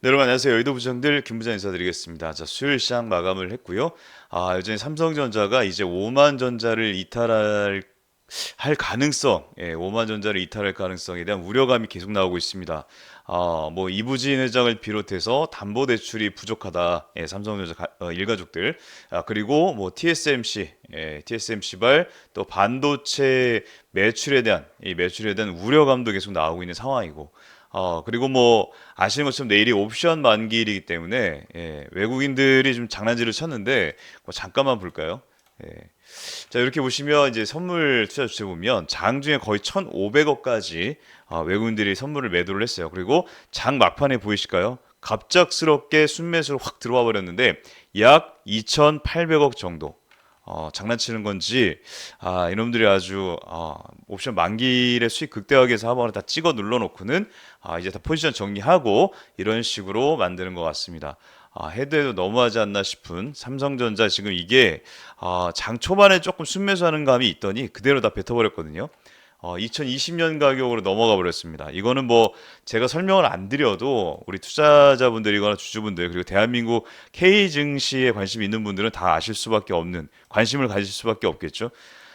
네, 여러분 안녕하세요. 여의도 부장들 김부장 인사드리겠습니다. 자, 수요일 시장 마감을 했고요. 아, 여전히 삼성전자가 이제 5만 전자를 이탈할 할 가능성, 예, 5만 전자를 이탈할 가능성에 대한 우려감이 계속 나오고 있습니다. 아, 뭐 이부진 회장을 비롯해서 담보 대출이 부족하다. 예, 삼성전자 가- 어, 일가족들. 아, 그리고 뭐 TSMC, 예, TSMC발 또 반도체 매출에 대한 이 매출에 대한 우려감도 계속 나오고 있는 상황이고. 어, 그리고 뭐 아시는 것처럼 내일이 옵션 만기일이기 때문에 예, 외국인들이 좀 장난질을 쳤는데 뭐 잠깐만 볼까요? 예. 자 이렇게 보시면 이제 선물 투자 주체 보면 장 중에 거의 1,500억까지 아, 외국인들이 선물을 매도를 했어요. 그리고 장 막판에 보이실까요? 갑작스럽게 순매수로 확 들어와 버렸는데 약 2,800억 정도. 어, 장난치는 건지 아, 이놈들이 아주 아, 옵션 만기일에 수익 극대화하기 위해서 한 번에 다 찍어 눌러 놓고는 아, 이제 다 포지션 정리하고 이런 식으로 만드는 것 같습니다. 아, 해도 너무하지 않나 싶은 삼성전자 지금 이게 아, 장 초반에 조금 순매수하는 감이 있더니 그대로 다 뱉어버렸거든요. 어, 2020년 가격으로 넘어가 버렸습니다. 이거는 뭐 제가 설명을 안 드려도 우리 투자자분들이거나 주주분들 그리고 대한민국 K 증시에 관심 있는 분들은 다 아실 수밖에 없는 관심을 가질 수밖에 없겠죠.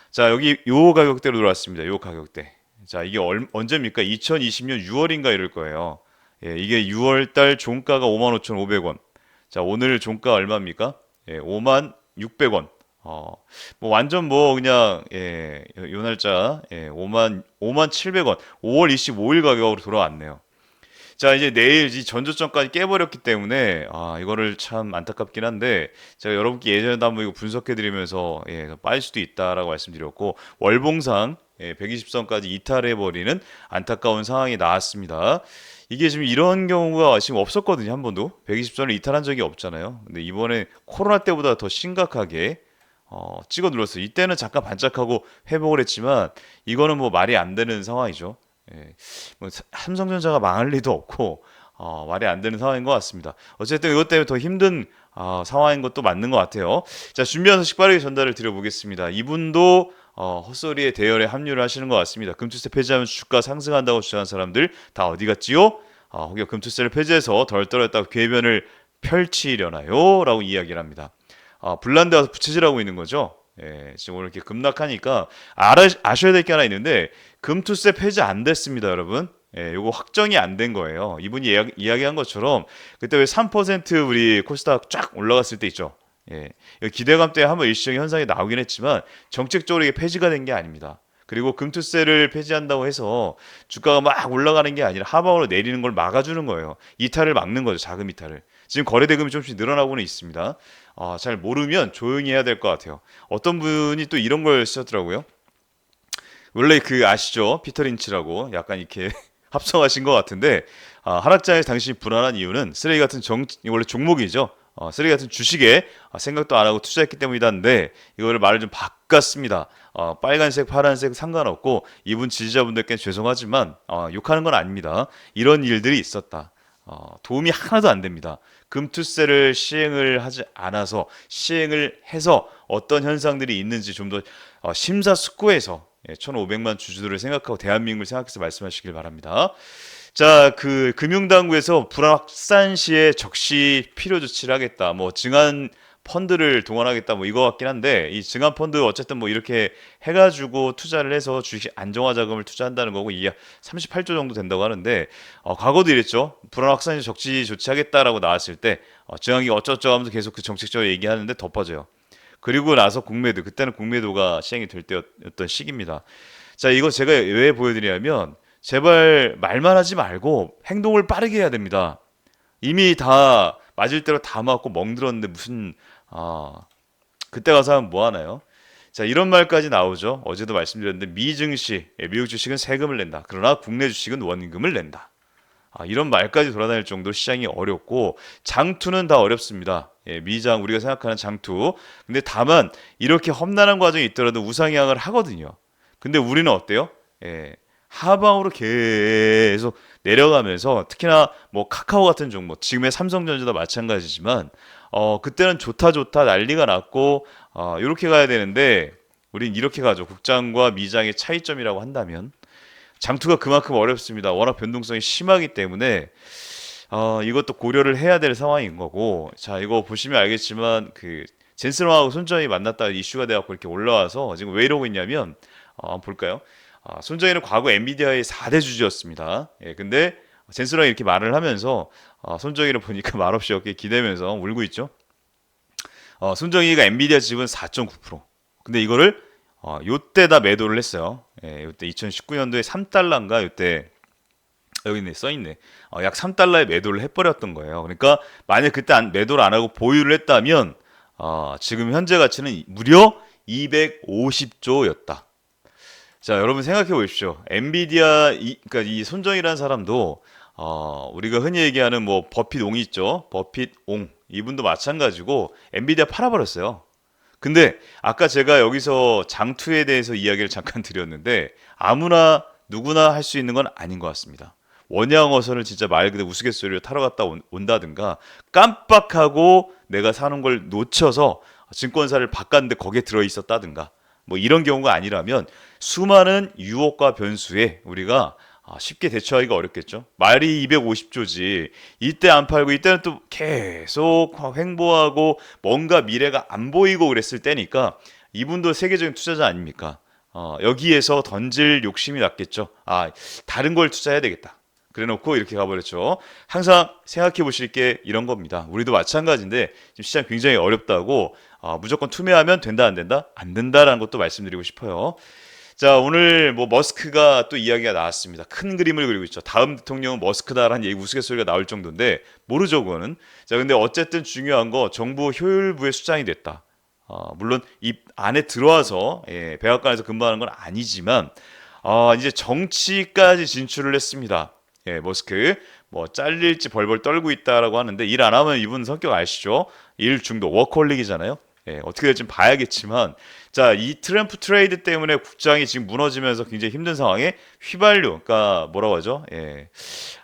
자 여기 요 가격대로 들어왔습니다. 요 가격대. 자 이게 얼, 언제입니까? 2020년 6월인가 이럴 거예요. 예, 이게 6월 달 종가가 55,500원. 자 오늘 종가 얼마입니까? 예, 5만 600원. 어, 뭐 완전 뭐 그냥 예, 요, 요 날짜 예, 5만 5만 700원. 5월 25일 가격으로 돌아왔네요. 자 이제 내일 이 전저점까지 깨버렸기 때문에 아 이거를 참 안타깝긴 한데 제가 여러분께 예전에도 한번 이거 분석해드리면서 예, 빠질 수도 있다라고 말씀드렸고 월봉상 예, 120선까지 이탈해버리는 안타까운 상황이 나왔습니다. 이게 지금 이런 경우가 지금 없었거든요 한 번도 120선을 이탈한 적이 없잖아요. 근데 이번에 코로나 때보다 더 심각하게 어, 찍어 눌렀어요. 이때는 잠깐 반짝하고 회복을 했지만 이거는 뭐 말이 안 되는 상황이죠. 예, 뭐 사- 삼성전자가 망할 리도 없고 어, 말이 안 되는 상황인 것 같습니다. 어쨌든 이것 때문에 더 힘든 어, 상황인 것도 맞는 것 같아요. 자 준비한 소식 빠르게 전달을 드려보겠습니다. 이분도 어, 헛소리에 대열에 합류를 하시는 것 같습니다. 금투세 폐지하면 주가 상승한다고 주장한 사람들 다 어디 갔지요? 어, 혹여 금투세를 폐지해서 덜 떨어졌다고 궤변을 펼치려나요? 라고 이야기를 합니다. 아, 불난데 와서 부채질하고 있는 거죠. 예, 지금 오늘 이렇게 급락하니까 알아, 아셔야 될 게 하나 있는데 금투세 폐지 안 됐습니다, 여러분. 예, 요거 확정이 안 된 거예요. 이분이 이야기, 이야기한 것처럼 그때 왜 3% 우리 코스닥 쫙 올라갔을 때 있죠. 예, 이 기대감 때문에 한번 일시적인 현상이 나오긴 했지만 정책적으로 이게 폐지가 된 게 아닙니다. 그리고 금투세를 폐지한다고 해서 주가가 막 올라가는 게 아니라 하방으로 내리는 걸 막아주는 거예요. 이탈을 막는 거죠, 자금 이탈을. 지금 거래 대금이 조금씩 늘어나고는 있습니다. 아, 잘 모르면 조용히 해야 될 것 같아요. 어떤 분이 또 이런 걸 쓰셨더라고요. 원래 그 아시죠? 피터 린치라고 약간 이렇게 합성하신 것 같은데 아, 하락장에서 당신이 불안한 이유는 쓰레기 같은 정 원래 종목이죠. 어, 쓰레기 같은 주식에 아, 생각도 안 하고 투자했기 때문이다는데 이거를 말을 좀 바꿨습니다. 어, 빨간색, 파란색 상관없고 이분 지지자분들께 죄송하지만 어, 욕하는 건 아닙니다. 이런 일들이 있었다. 어, 도움이 하나도 안 됩니다. 금투세를 시행을 하지 않아서 시행을 해서 어떤 현상들이 있는지 좀더 어, 심사숙고해서 예, 1,500만 주주들을 생각하고 대한민국을 생각해서 말씀하시길 바랍니다. 자, 그 금융당국에서 불안 확산 시에 적시 필요 조치를 하겠다. 뭐 증한 펀드를 동원하겠다. 뭐 이거 같긴 한데 이 증한 펀드 어쨌든 뭐 이렇게 해가지고 투자를 해서 주식 안정화 자금을 투자한다는 거고 이게 38조 정도 된다고 하는데 어, 과거도 이랬죠. 불안 확산 시 적시 조치하겠다라고 나왔을 때 어, 증한기 어쩌저쩌 하면서 계속 그 정책적으로 얘기하는데 덮어져요. 그리고 나서 공매도 그때는 공매도가 시행이 될 때였던 시기입니다. 자, 이거 제가 왜 보여드리냐면 제발 말만 하지 말고 행동을 빠르게 해야 됩니다. 이미 다 맞을 대로 다 맞고 멍들었는데 무슨 아 그때 가서 하면 뭐 하나요? 자 이런 말까지 나오죠. 어제도 말씀드렸는데 미증시 예, 미국 주식은 세금을 낸다. 그러나 국내 주식은 원금을 낸다. 아, 이런 말까지 돌아다닐 정도로 시장이 어렵고 장투는 다 어렵습니다. 예, 미장 우리가 생각하는 장투. 근데 다만 이렇게 험난한 과정이 있더라도 우상향을 하거든요. 근데 우리는 어때요? 예, 하방으로 계속 내려가면서 특히나 뭐 카카오 같은 종목, 지금의 삼성전자도 마찬가지지만 어 그때는 좋다 좋다 난리가 났고 어 이렇게 가야 되는데 우린 이렇게 가죠. 국장과 미장의 차이점이라고 한다면 장투가 그만큼 어렵습니다. 워낙 변동성이 심하기 때문에 어, 이것도 고려를 해야 될 상황인 거고, 자, 이거 보시면 알겠지만, 그, 젠스롱하고 손정이 만났다가 이슈가 돼갖고 이렇게 올라와서 지금 왜 이러고 있냐면, 어, 볼까요? 아, 손정이는 과거 엔비디아의 4대 주주였습니다. 예, 근데 젠스롱이 이렇게 말을 하면서, 어, 손정이를 보니까 말없이 어깨 기대면서 울고 있죠. 어, 손정이가 엔비디아 지분 4.9%. 근데 이거를, 어, 요때다 매도를 했어요. 예, 요때 2019년도에 3달러인가 요때 여기 있네 써 있네 어, 약 3달러에 매도를 해버렸던 거예요 그러니까 만약 그때 안, 매도를 안 하고 보유를 했다면 어, 지금 현재 가치는 무려 250조였다 자 여러분 생각해 보십시오 엔비디아 이, 그러니까 이 손정이라는 사람도 어, 우리가 흔히 얘기하는 뭐 버핏 옹이 있죠. 버핏 옹. 이분도 마찬가지고 엔비디아 팔아버렸어요. 근데 아까 제가 여기서 장투에 대해서 이야기를 잠깐 드렸는데 아무나 누구나 할 수 있는 건 아닌 것 같습니다. 원양 어선을 진짜 말 그대로 우스갯소리로 타러 갔다 온, 온다든가 깜빡하고 내가 사는 걸 놓쳐서 증권사를 바꿨는데 거기에 들어 있었다든가 뭐 이런 경우가 아니라면 수많은 유혹과 변수에 우리가 아, 쉽게 대처하기가 어렵겠죠. 말이 250조지. 이때 안 팔고 이때는 또 계속 횡보하고 뭔가 미래가 안 보이고 그랬을 때니까 이분도 세계적인 투자자 아닙니까? 어, 여기에서 던질 욕심이 났겠죠. 아, 다른 걸 투자해야 되겠다. 그래 놓고 이렇게 가버렸죠. 항상 생각해 보실 게 이런 겁니다. 우리도 마찬가지인데 지금 시장 굉장히 어렵다고 아, 무조건 투매하면 된다 안 된다? 안 된다라는 것도 말씀드리고 싶어요. 자, 오늘 뭐 머스크가 또 이야기가 나왔습니다. 큰 그림을 그리고 있죠. 다음 대통령은 머스크다라는 얘기 우스갯소리가 나올 정도인데 모르죠, 그거는. 자, 근데 어쨌든 중요한 거 정부 효율부의 수장이 됐다. 어, 물론 이 안에 들어와서 예, 백악관에서 근무하는 건 아니지만 어, 이제 정치까지 진출을 했습니다. 예, 머스크 뭐 잘릴지 벌벌 떨고 있다라고 하는데 일 안 하면 이분 성격 아시죠? 일 중독 워커홀릭이잖아요. 예, 어떻게 될지 봐야겠지만 자, 이 트램프 트레이드 때문에 국장이 지금 무너지면서 굉장히 힘든 상황에 휘발유, 그러니까 뭐라고 하죠? 예.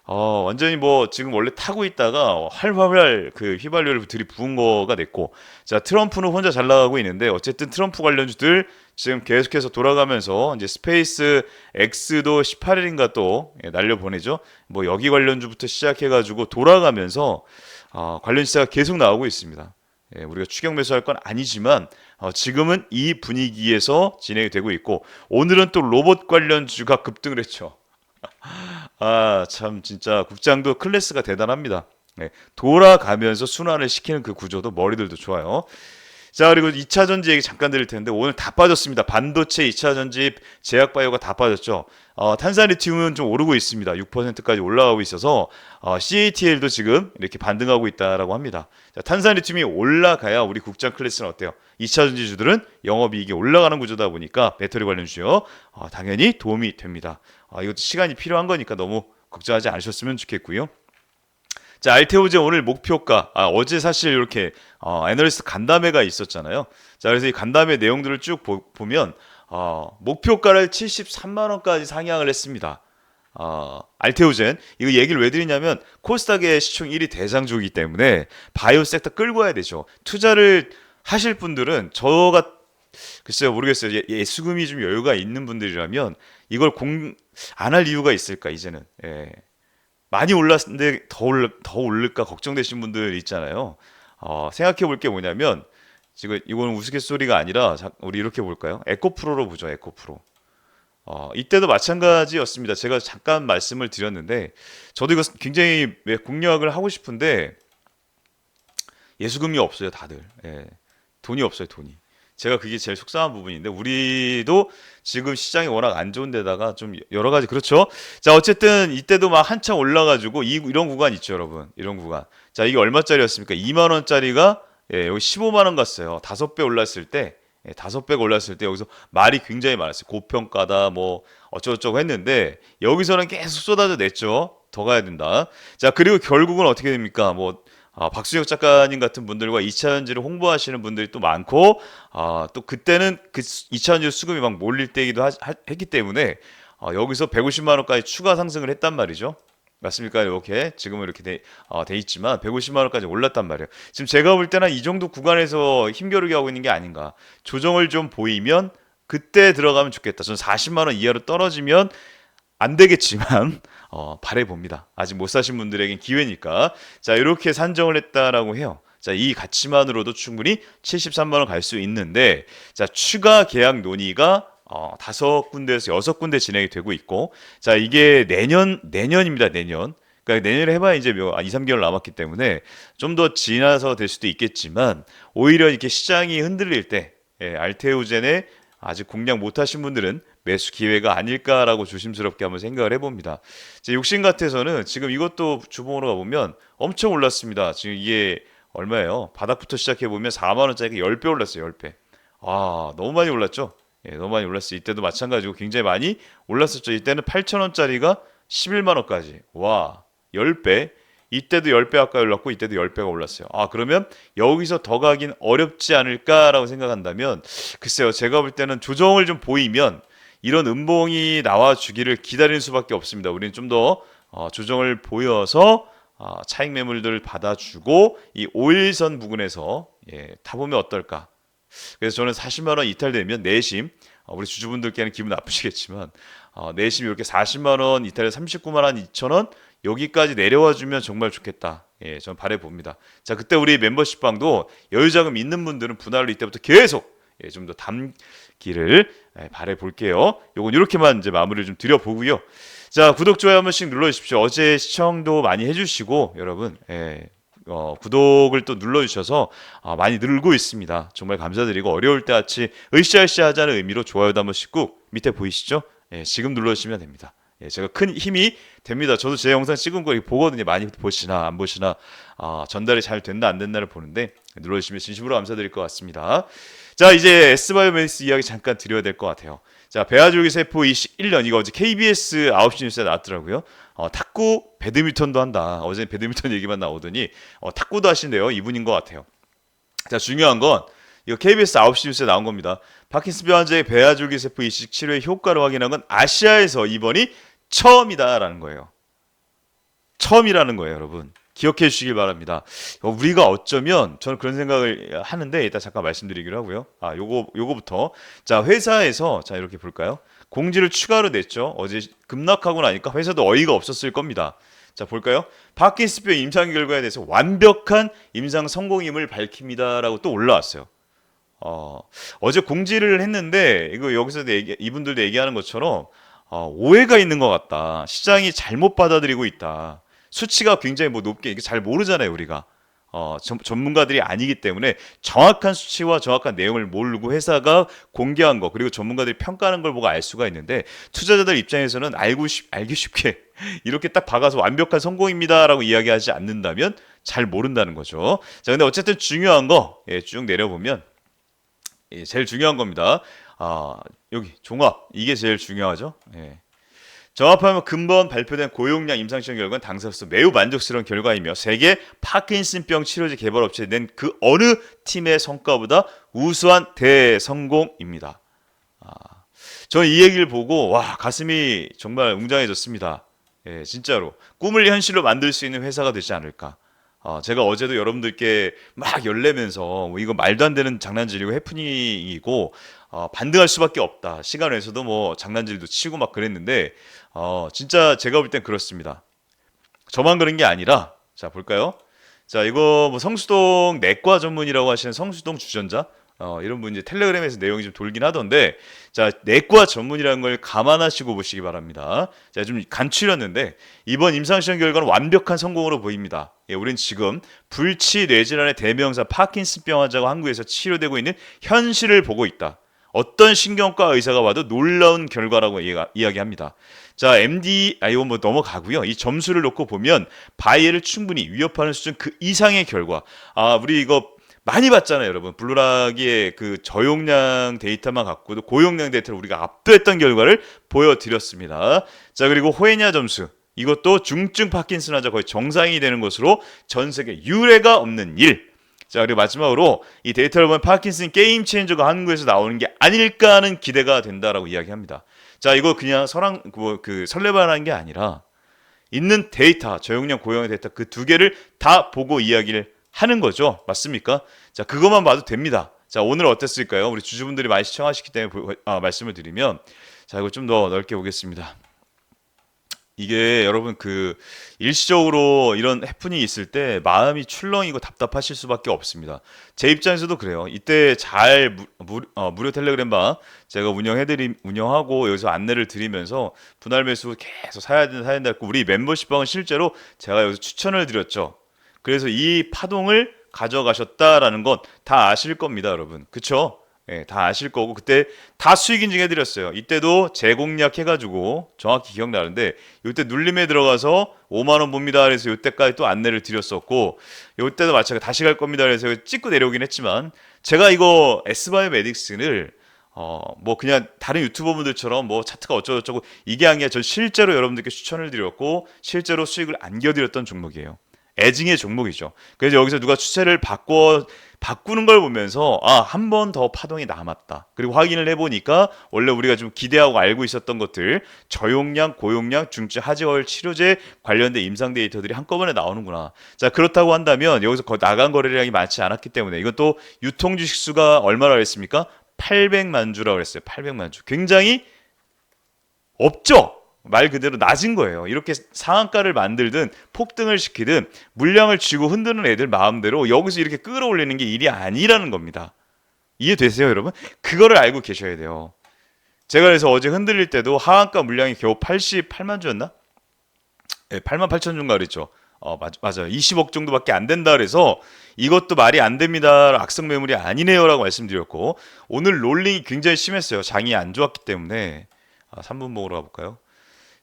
어, 완전히 뭐 지금 원래 타고 있다가 활활활 그 휘발유를 들이부은 거가 됐고 자, 트럼프는 혼자 잘 나가고 있는데 어쨌든 트럼프 관련주들 지금 계속해서 돌아가면서 이제 스페이스 X도 18일인가 또 예, 날려 보내죠. 뭐 여기 관련주부터 시작해 가지고 돌아가면서 어, 관련 시세가 계속 나오고 있습니다. 예, 우리가 추격 매수할 건 아니지만 어, 지금은 이 분위기에서 진행이 되고 있고 오늘은 또 로봇 관련주가 급등을 했죠. 아, 참 진짜 국장도 클래스가 대단합니다. 네, 돌아가면서 순환을 시키는 그 구조도 머리들도 좋아요. 자, 그리고 2차 전지 얘기 잠깐 드릴 텐데 오늘 다 빠졌습니다. 반도체 2차 전지, 제약 바이오가 다 빠졌죠. 어, 탄산리튬은 좀 오르고 있습니다. 6%까지 올라가고 있어서 어, CATL도 지금 이렇게 반등하고 있다라고 합니다. 자, 탄산리튬이 올라가야 우리 국장 클래스는 어때요? 2차 전지주들은 영업이익이 올라가는 구조다 보니까 배터리 관련 주요. 어, 당연히 도움이 됩니다. 어, 이것도 시간이 필요한 거니까 너무 걱정하지 않으셨으면 좋겠고요. 자, 알테오제 오늘 목표가 아, 어제 사실 이렇게 어, 애널리스트 간담회가 있었잖아요. 자, 그래서 이 간담회 내용들을 쭉 보, 면 어, 목표가를 73만 원까지 상향을 했습니다. 어, 알테오젠 이거 얘기를 왜 드리냐면 코스닥의 시총 1위 대상주이기 때문에 바이오 섹터 끌고 와야 되죠. 투자를 하실 분들은 저가 글쎄요 모르겠어요. 예, 예, 수금이 좀 여유가 있는 분들이라면 이걸 공 안 할 이유가 있을까 이제는. 예. 많이 올랐는데 더, 올라, 더 오를까 걱정되신 분들 있잖아요. 어, 생각해 볼 게 뭐냐면 지금 이거는 우스갯소리가 아니라 우리 이렇게 볼까요? 에코프로로 보죠. 에코프로. 어, 이때도 마찬가지였습니다. 제가 잠깐 말씀을 드렸는데 저도 이거 굉장히 공략을 하고 싶은데 예수금이 없어요, 다들. 예. 돈이 없어요, 돈이. 제가 그게 제일 속상한 부분인데 우리도 지금 시장이 워낙 안 좋은 데다가 좀 여러 가지 그렇죠. 자 어쨌든 이때도 막 한참 올라가지고 이, 이런 구간 있죠 여러분 이런 구간. 자 이게 얼마짜리였습니까? 2만 원짜리가 예, 여기 15만 원 갔어요. 다섯 배 올랐을 때 예, 다섯 배가 올랐을 때 여기서 말이 굉장히 많았어요. 고평가다 뭐 어쩌고저쩌고 했는데 여기서는 계속 쏟아져 냈죠. 더 가야 된다. 자 그리고 결국은 어떻게 됩니까? 뭐 아, 박수혁 작가님 같은 분들과 2차 전지를 홍보하시는 분들이 또 많고 아, 또 그때는 그 2차 전지 수급이 막 몰릴 때이기도 하, 했기 때문에 아, 여기서 150만 원까지 추가 상승을 했단 말이죠. 맞습니까? 이렇게 지금은 이렇게 돼, 어, 돼 있지만 150만 원까지 올랐단 말이에요. 지금 제가 볼 때는 이 정도 구간에서 힘겨루기 하고 있는 게 아닌가. 조정을 좀 보이면 그때 들어가면 좋겠다. 저는 40만 원 이하로 떨어지면 안 되겠지만 어, 바래봅니다. 아직 못 사신 분들에겐 기회니까. 자, 이렇게 산정을 했다라고 해요. 자, 이 가치만으로도 충분히 73만 원 갈 수 있는데 자, 추가 계약 논의가 어, 다섯 군데에서 여섯 군데 진행이 되고 있고 자, 이게 내년 내년입니다. 내년. 그러니까 내년에 해봐야 이제 뭐 2, 3개월 남았기 때문에 좀 더 지나서 될 수도 있겠지만 오히려 이렇게 시장이 흔들릴 때 예, 알테오젠에 아직 공략 못하신 분들은 매수 기회가 아닐까라고 조심스럽게 한번 생각을 해봅니다. 제 욕심 같아서는 지금 이것도 주봉으로 가보면 엄청 올랐습니다. 지금 이게 얼마예요? 바닥부터 시작해 보면 4만 원짜리가 10배 올랐어요. 10배. 아 너무 많이 올랐죠? 예, 너무 많이 올랐어요. 이때도 마찬가지고 굉장히 많이 올랐었죠. 이때는 8천 원짜리가 11만 원까지. 와 10배. 이때도 10배 가까이 올랐고 이때도 10배가 올랐어요. 아 그러면 여기서 더 가긴 어렵지 않을까라고 생각한다면 글쎄요. 제가 볼 때는 조정을 좀 보이면 이런 음봉이 나와 주기를 기다리는 수밖에 없습니다. 우리는 좀더 어, 조정을 보여서 어, 차익 매물들을 받아주고 이 5일선 부근에서 예, 타보면 어떨까? 그래서 저는 40만 원 이탈되면 내심 어, 우리 주주분들께는 기분 나쁘시겠지만 어, 내심 이렇게 40만 원 이탈에 39만 원 2천 원 여기까지 내려와 주면 정말 좋겠다. 예, 저는 바래 봅니다. 자, 그때 우리 멤버십 방도 여유 자금 있는 분들은 분할로 이때부터 계속 예, 좀 더 담기를 예, 바래 볼게요. 요건 이렇게만 이제 마무리를 좀 드려 보고요. 자, 구독 좋아요 한 번씩 눌러 주십시오. 어제 시청도 많이 해 주시고 여러분 예, 어, 구독을 또 눌러주셔서 어, 많이 늘고 있습니다. 정말 감사드리고 어려울 때 같이 으쌰으쌰 하자는 의미로 좋아요도 한 번 씩 꾹 밑에 보이시죠? 예, 지금 눌러주시면 됩니다. 예, 제가 큰 힘이 됩니다. 저도 제 영상 찍은 거 보거든요. 많이 보시나 안 보시나 아, 전달이 잘 된다 안 된다를 보는데 눌러주시면 진심으로 감사드릴 것 같습니다. 자 이제 S바이오메디스 이야기 잠깐 드려야 될 것 같아요. 자 배아줄기 세포 21년 이거 어제 KBS 9시 뉴스에 나왔더라고요. 어, 탁구 배드민턴도 한다. 어제 배드민턴 얘기만 나오더니 어, 탁구도 하신대요. 이분인 것 같아요. 자 중요한 건 이거 KBS 9시 뉴스에 나온 겁니다. 파킨슨병 환자의 배아줄기 세포 이식 치료의 효과를 확인한 건 아시아에서 이번이 처음이다라는 거예요. 처음이라는 거예요, 여러분. 기억해 주시길 바랍니다. 어, 우리가 어쩌면 저는 그런 생각을 하는데 이따 잠깐 말씀드리기로 하고요. 아, 요거 요거부터 자 회사에서 자 이렇게 볼까요? 공지를 추가로 냈죠. 어제 급락하고 나니까 회사도 어이가 없었을 겁니다. 자 볼까요? 파킨스병 임상 결과에 대해서 완벽한 임상 성공임을 밝힙니다라고 또 올라왔어요. 어, 어제 공지를 했는데 이거 여기서 얘기, 이분들도 얘기하는 것처럼 어, 오해가 있는 것 같다. 시장이 잘못 받아들이고 있다. 수치가 굉장히 뭐 높게 이게 잘 모르잖아요 우리가. 어, 전, 전문가들이 아니기 때문에 정확한 수치와 정확한 내용을 모르고 회사가 공개한 거 그리고 전문가들이 평가하는 걸 보고 알 수가 있는데 투자자들 입장에서는 알고 쉽, 알기 쉽게 이렇게 딱 박아서 완벽한 성공입니다라고 이야기하지 않는다면 잘 모른다는 거죠. 자 근데 어쨌든 중요한 거쭉 예, 내려보면 예, 제일 중요한 겁니다. 아, 여기 종합 이게 제일 중요하죠. 예. 정합하면 근본 발표된 고용량 임상시험 결과는 당사로서 매우 만족스러운 결과이며 세계 파킨슨병 치료제 개발 업체에 낸 그 어느 팀의 성과보다 우수한 대성공입니다. 아, 저는 이 얘기를 보고 와 가슴이 정말 웅장해졌습니다. 예, 진짜로 꿈을 현실로 만들 수 있는 회사가 되지 않을까. 어, 제가 어제도 여러분들께 막 열내면서 뭐 이거 말도 안 되는 장난질이고 해프닝이고 어, 반등할 수밖에 없다. 시간에서도 뭐 장난질도 치고 막 그랬는데 어, 진짜 제가 볼 땐 그렇습니다. 저만 그런 게 아니라 자 볼까요? 자 이거 뭐 성수동 내과 전문이라고 하시는 성수동 주전자 어, 이런 분 이제 텔레그램에서 내용이 좀 돌긴 하던데 자 내과 전문이라는 걸 감안하시고 보시기 바랍니다. 자좀 간추렸는데 이번 임상시험 결과는 완벽한 성공으로 보입니다. 예, 우린 지금 불치 뇌질환의 대명사 파킨슨병 환자가 한국에서 치료되고 있는 현실을 보고 있다. 어떤 신경과 의사가 봐도 놀라운 결과라고 이야기합니다. 자, MD, 아, 이건 뭐 넘어가고요. 이 점수를 놓고 보면 바이에를 충분히 위협하는 수준 그 이상의 결과. 아, 우리 이거 많이 봤잖아요, 여러분. 블루라기의 그 저용량 데이터만 갖고도 고용량 데이터를 우리가 압도했던 결과를 보여드렸습니다. 자, 그리고 호에냐 점수. 이것도 중증 파킨슨 환자 거의 정상이 되는 것으로 전 세계 유례가 없는 일. 자, 그리고 마지막으로 이 데이터를 보면 파킨슨 게임 체인저가 한국에서 나오는 게 아닐까 하는 기대가 된다라고 이야기합니다. 자, 이거 그냥 설랑 뭐, 그 설레발하는 게 아니라 있는 데이터, 저용량 고용의 데이터 그 두 개를 다 보고 이야기를 하는 거죠. 맞습니까? 자, 그것만 봐도 됩니다. 자, 오늘 어땠을까요? 우리 주주분들이 많이 시청하시기 때문에 아, 말씀을 드리면 자, 이거 좀 더 넓게 보겠습니다. 이게 여러분 그 일시적으로 이런 해프닝이 있을 때 마음이 출렁이고 답답하실 수밖에 없습니다. 제 입장에서도 그래요. 이때 잘 무, 무, 어, 무료 텔레그램 방 제가 운영해드리 운영하고 여기서 안내를 드리면서 분할 매수 계속 사야 된다 사야 된다 했고 우리 멤버십 방은 실제로 제가 여기서 추천을 드렸죠. 그래서 이 파동을 가져가셨다라는 건 다 아실 겁니다, 여러분. 그쵸? 예, 다 아실 거고 그때 다 수익 인증해 드렸어요. 이때도 재공략 해가지고 정확히 기억나는데 이때 눌림에 들어가서 5만 원 봅니다. 그래서 이때까지 또 안내를 드렸었고 이때도 마찬가지 다시 갈 겁니다. 그래서 찍고 내려오긴 했지만 제가 이거 S바이오메딕스를 어 뭐 그냥 다른 유튜버분들처럼 뭐 차트가 어쩌고저쩌고 이게 아니라 전 실제로 여러분들께 추천을 드렸고 실제로 수익을 안겨드렸던 종목이에요. 애증의 종목이죠. 그래서 여기서 누가 추세를 바꿔 바꾸는 걸 보면서 아, 한 번 더 파동이 남았다. 그리고 확인을 해 보니까 원래 우리가 좀 기대하고 알고 있었던 것들 저용량, 고용량, 중증 하지월 치료제 관련된 임상 데이터들이 한꺼번에 나오는구나. 자, 그렇다고 한다면 여기서 거- 나간 거래량이 많지 않았기 때문에 또 유통 주식 수가 얼마나 했습니까? 800만 주라고 그랬어요. 800만 주. 굉장히 없죠. 말 그대로 낮은 거예요. 이렇게 상한가를 만들든 폭등을 시키든 물량을 쥐고 흔드는 애들 마음대로 여기서 이렇게 끌어올리는 게 일이 아니라는 겁니다. 이해되세요, 여러분? 그거를 알고 계셔야 돼요. 제가 그래서 어제 흔들릴 때도 하한가 물량이 겨우 88만 주였나? 네, 8만 8천 주인가 그랬죠. 어, 맞, 맞아요. 20억 정도밖에 안 된다 그래서 이것도 말이 안 됩니다. 악성 매물이 아니네요라고 말씀드렸고 오늘 롤링이 굉장히 심했어요. 장이 안 좋았기 때문에 아, 3분 목으로 가볼까요?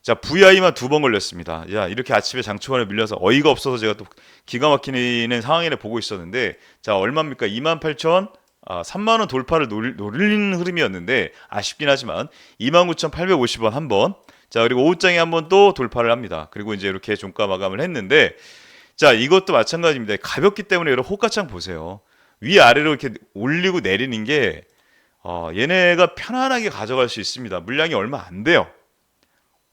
자, VI만 두 번 걸렸습니다. 야, 이렇게 아침에 장 초반에 밀려서 어이가 없어서 제가 또 기가 막히는 상황을 보고 있었는데, 자, 얼마입니까? 28,000, 아, 3만 원 돌파를 노리, 노리는 흐름이었는데 아쉽긴 하지만 29,850원 한 번. 자, 그리고 오후장에 한 번 또 돌파를 합니다. 그리고 이제 이렇게 종가 마감을 했는데, 자, 이것도 마찬가지입니다. 가볍기 때문에 여러분 호가창 보세요. 위아래로 이렇게 올리고 내리는 게 어, 얘네가 편안하게 가져갈 수 있습니다. 물량이 얼마 안 돼요.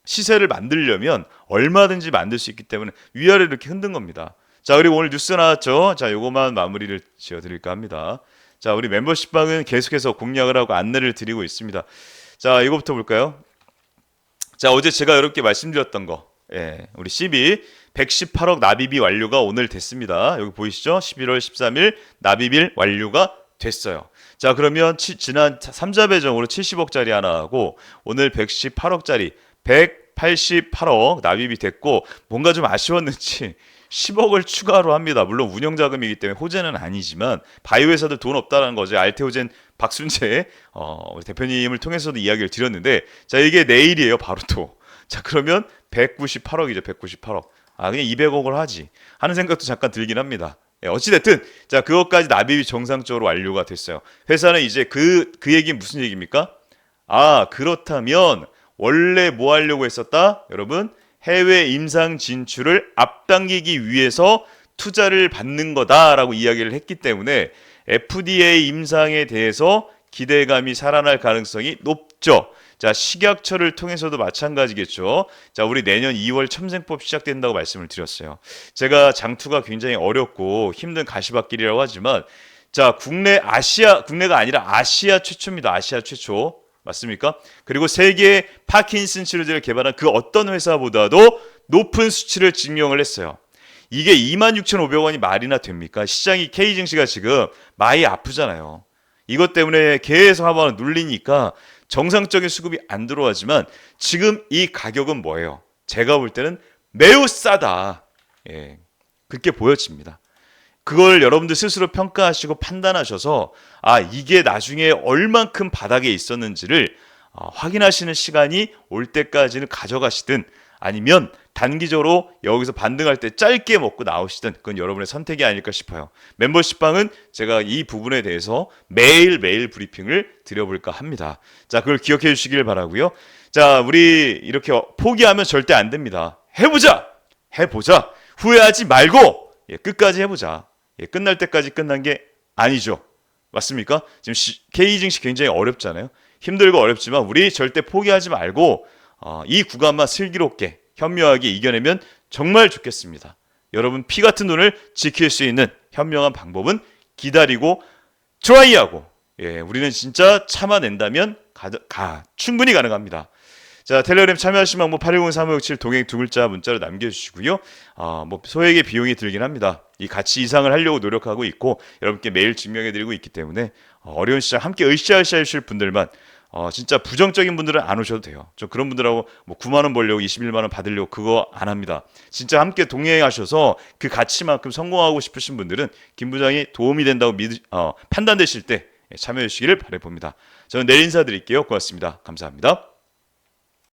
시세를 만들려면 얼마든지 만들 수 있기 때문에 위아래로 이렇게 흔든 겁니다. 자, 그리고 오늘 뉴스 나왔죠? 자, 요거만 마무리를 지어 드릴까 합니다. 자, 우리 멤버십 방은 계속해서 공략을 하고 안내를 드리고 있습니다. 자, 이거부터 볼까요? 자, 어제 제가 이렇게 말씀드렸던 거. 예, 우리 12 118억 납입이 완료가 오늘 됐습니다. 여기 보이시죠? 11월 13일 납입일 완료가 됐어요. 자, 그러면 치, 지난 3자 배정으로 70억짜리 하나 하고 오늘 118억짜리 188억 납입이 됐고 뭔가 좀 아쉬웠는지 10억을 추가로 합니다. 물론 운영 자금이기 때문에 호재는 아니지만 바이오 회사들 돈 없다라는 거죠. 알테오젠 박순재 어, 대표님을 통해서도 이야기를 드렸는데 자 이게 내일이에요. 바로 또. 자 그러면 198억이죠. 198억. 아 그냥 200억을 하지 하는 생각도 잠깐 들긴 합니다. 예, 어찌됐든 자 그것까지 납입이 정상적으로 완료가 됐어요. 회사는 이제 그그 얘기는 무슨 얘기입니까? 아 그렇다면 원래 뭐 하려고 했었다? 여러분 해외 임상 진출을 앞당기기 위해서 투자를 받는 거다라고 이야기를 했기 때문에 FDA 임상에 대해서 기대감이 살아날 가능성이 높죠. 자, 식약처를 통해서도 마찬가지겠죠. 자, 우리 내년 2월 첨생법 시작된다고 말씀을 드렸어요. 제가 장투가 굉장히 어렵고 힘든 가시밭길이라고 하지만 자, 국내 아시아 국내가 아니라 아시아 최초입니다. 아시아 최초. 맞습니까? 그리고 세계 파킨슨 치료제를 개발한 그 어떤 회사보다도 높은 수치를 증명을 했어요. 이게 26,500원이 말이나 됩니까? 시장이 K 증시가 지금 많이 아프잖아요. 이것 때문에 계속 한번 눌리니까 정상적인 수급이 안 들어가지만 지금 이 가격은 뭐예요? 제가 볼 때는 매우 싸다. 예. 그렇게 보여집니다. 그걸 여러분들 스스로 평가하시고 판단하셔서 아 이게 나중에 얼만큼 바닥에 있었는지를 어, 확인하시는 시간이 올 때까지는 가져가시든 아니면 단기적으로 여기서 반등할 때 짧게 먹고 나오시든 그건 여러분의 선택이 아닐까 싶어요. 멤버십방은 제가 이 부분에 대해서 매일 매일 브리핑을 드려볼까 합니다. 자 그걸 기억해 주시길 바라고요. 자 우리 이렇게 포기하면 절대 안 됩니다. 해보자, 해보자. 후회하지 말고 예, 끝까지 해보자. 예, 끝날 때까지 끝난 게 아니죠. 맞습니까? 지금 K 증시 굉장히 어렵잖아요. 힘들고 어렵지만 우리 절대 포기하지 말고 어, 이 구간만 슬기롭게 현명하게 이겨내면 정말 좋겠습니다. 여러분 피 같은 돈을 지킬 수 있는 현명한 방법은 기다리고 트라이하고 예, 우리는 진짜 참아낸다면 가, 가 충분히 가능합니다. 자, 텔레그램 참여하신 방법 810-3567 동행 두 글자 문자로 남겨주시고요. 아, 뭐 소액의 비용이 들긴 합니다. 이 가치 이상을 하려고 노력하고 있고 여러분께 매일 증명해드리고 있기 때문에 어, 어려운 시장 함께 으쌰으쌰 하실 분들만 어, 진짜 부정적인 분들은 안 오셔도 돼요. 저 그런 분들하고 뭐 9만 원 벌려고 21만 원 받으려고 그거 안 합니다. 진짜 함께 동행하셔서 그 가치만큼 성공하고 싶으신 분들은 김 부장이 도움이 된다고 믿, 어, 판단되실 때 참여해 주시기를 바라봅니다. 저는 내일 인사드릴게요. 고맙습니다. 감사합니다.